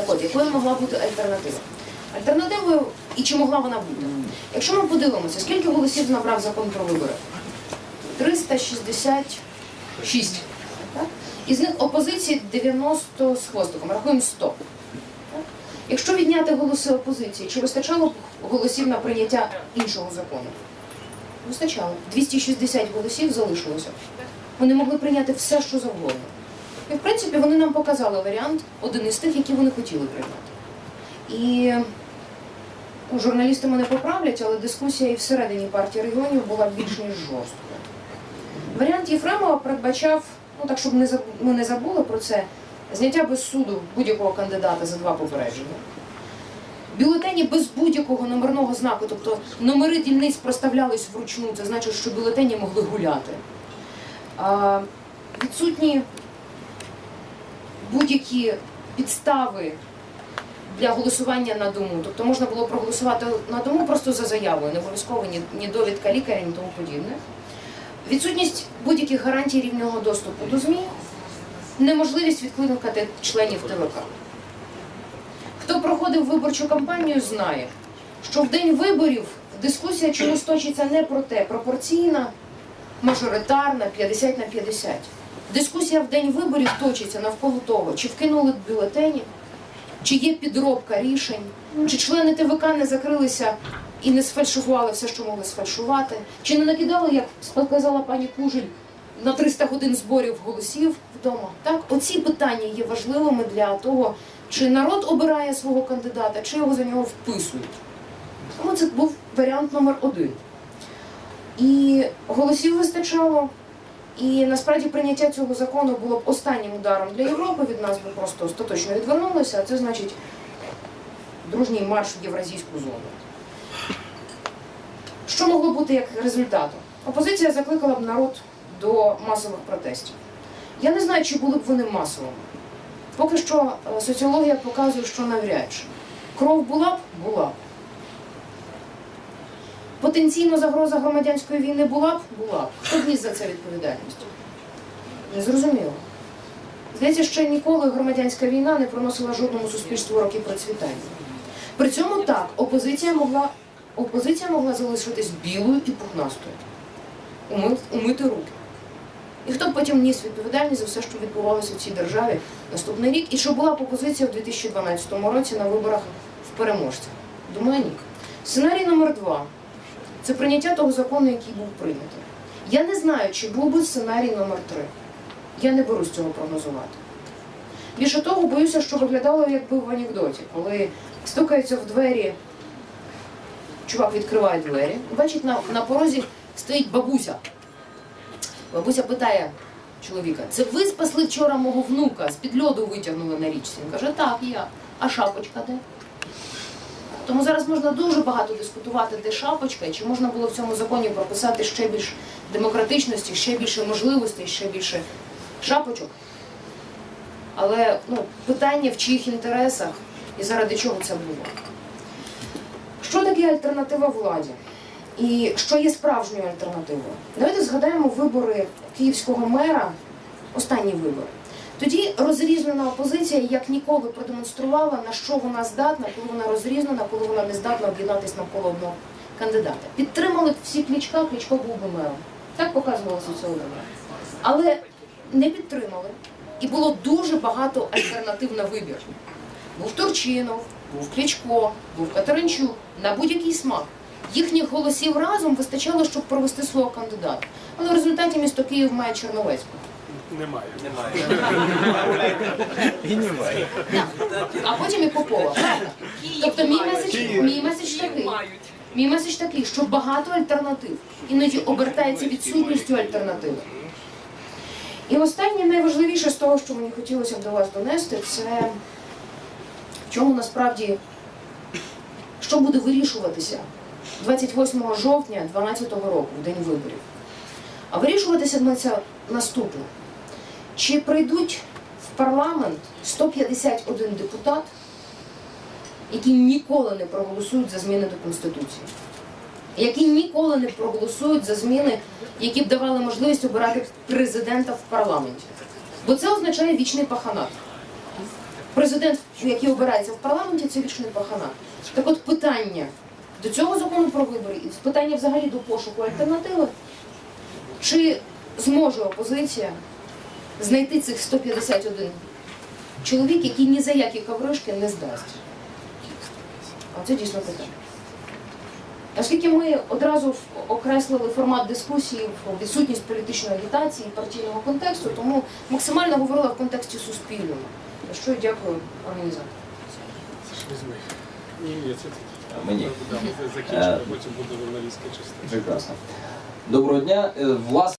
Так от, якою могла бути альтернатива? Альтернативою, і чи могла вона бути? Якщо ми подивимося, скільки голосів набрав закон про вибори? 366. Так? Із них опозиції 90 з хвостиком, рахуємо 100. Так? Якщо відняти голоси опозиції, чи вистачало б голосів на прийняття іншого закону? Вистачало. 260 голосів залишилося. Вони могли прийняти все, що завгодно. І в принципі вони нам показали варіант, один із тих, які вони хотіли прийняти. І ну, журналісти мене поправлять, але дискусія і всередині партії регіонів була більш ніж жорсткою. Варіант Єфремова передбачав, ну так щоб ми не забули про це, зняття без суду будь-якого кандидата за два попередження. Бюлетені без будь-якого номерного знаку, тобто номери дільниць проставлялись вручну, це значить, що бюлетені могли гуляти. А, відсутні будь-які підстави для голосування на дому. Тобто можна було проголосувати на дому просто за заявою, не обов'язково ні, ні довідка лікаря, ні тому подібне. Відсутність будь-яких гарантій рівного доступу до ЗМІ, неможливість відкликати членів ТВК. Хто проходив виборчу кампанію, знає, що в день виборів дискусія чомусь точиться не про те, пропорційна, мажоритарна, 50 на 50. Дискусія в день виборів точиться навколо того, чи вкинули бюлетені, чи є підробка рішень, чи члени ТВК не закрилися і не сфальшували все, що могли сфальшувати, чи не накидали, як сказала пані Кужель, на 300 годин зборів голосів вдома. Так, оці питання є важливими для того, чи народ обирає свого кандидата, чи його за нього вписують. Тому це був варіант номер один. І голосів вистачало. І насправді прийняття цього закону було б останнім ударом для Європи. Від нас би просто остаточно відвернулися, а це значить дружній марш в євразійську зону. Що могло бути як результатом? Опозиція закликала б народ до масових протестів. Я не знаю, чи були б вони масовими. Поки що е, соціологія показує, що навряд чи. Кров була б? Була б. Потенційно загроза громадянської війни була б? Була б. Хто ніс за це відповідальність? Незрозуміло. Здається, ще ніколи громадянська війна не приносила жодному суспільству роки процвітання. При цьому так, опозиція могла, опозиція могла залишитись білою і пухнастою, уми- умити руки. І хто б потім ніс відповідальність за все, що відбувалося в цій державі наступний рік, і що була б опозиція в 2012 році на виборах в переможцях? Думаю, ні. Сценарій номер два це прийняття того закону, який був прийнятий. Я не знаю, чи був би сценарій номер три. Я не берусь цього прогнозувати. Більше того, боюся, що виглядало якби в анекдоті, коли стукаються в двері, чувак відкриває двері, бачить, на, на порозі стоїть бабуся. Бабуся питає чоловіка: це ви спасли вчора мого внука, з-під льоду витягнули на річці? Він каже, так, я. А шапочка де? Тому зараз можна дуже багато дискутувати, де шапочка, і чи можна було в цьому законі прописати ще більш демократичності, ще більше можливостей, ще більше шапочок. Але ну, питання в чиїх інтересах і заради чого це було. Що таке альтернатива владі? І що є справжньою альтернативою? Давайте згадаємо вибори київського мера, останні вибори. Тоді розрізнена опозиція як ніколи продемонструвала, на що вона здатна, коли вона розрізнена, коли вона не здатна об'єднатися навколо одного кандидата. Підтримали всі клічка, клічко був би мером. Так показувала соціологія. Але не підтримали. І було дуже багато альтернатив на вибір. Був Турчинов, був Кличко, був Катеринчук, на будь-який смак. Їхніх голосів разом вистачало, щоб провести свого кандидата. Але в результаті місто Київ має Черновецького. Немає. І немає. А потім і Попова. Тобто мій меседж, мій меседж такий. Мій меседж такий, що багато альтернатив іноді обертається відсутністю альтернативи. І останнє найважливіше з того, що мені хотілося б до вас донести, це в чому насправді що буде вирішуватися 28 жовтня 2012 року, в день виборів. А вирішуватися це наступне. Чи прийдуть в парламент 151 депутат, які ніколи не проголосують за зміни до Конституції, які ніколи не проголосують за зміни, які б давали можливість обирати президента в парламенті. Бо це означає вічний паханат. президент, який обирається в парламенті, це вічний пахана. Так от питання до цього закону про вибори і питання взагалі до пошуку альтернативи. Чи зможе опозиція знайти цих 151 чоловік, який ні за які ковришки не здасть? А це дійсно питання. Оскільки ми одразу окреслили формат дискусії в відсутність політичної агітації і партійного контексту, тому максимально говорила в контексті суспільному. За що я дякую організаторам. Мені. Закінчимо, потім буде журналістська частина. Прекрасно. Доброго дня. Е, Власне.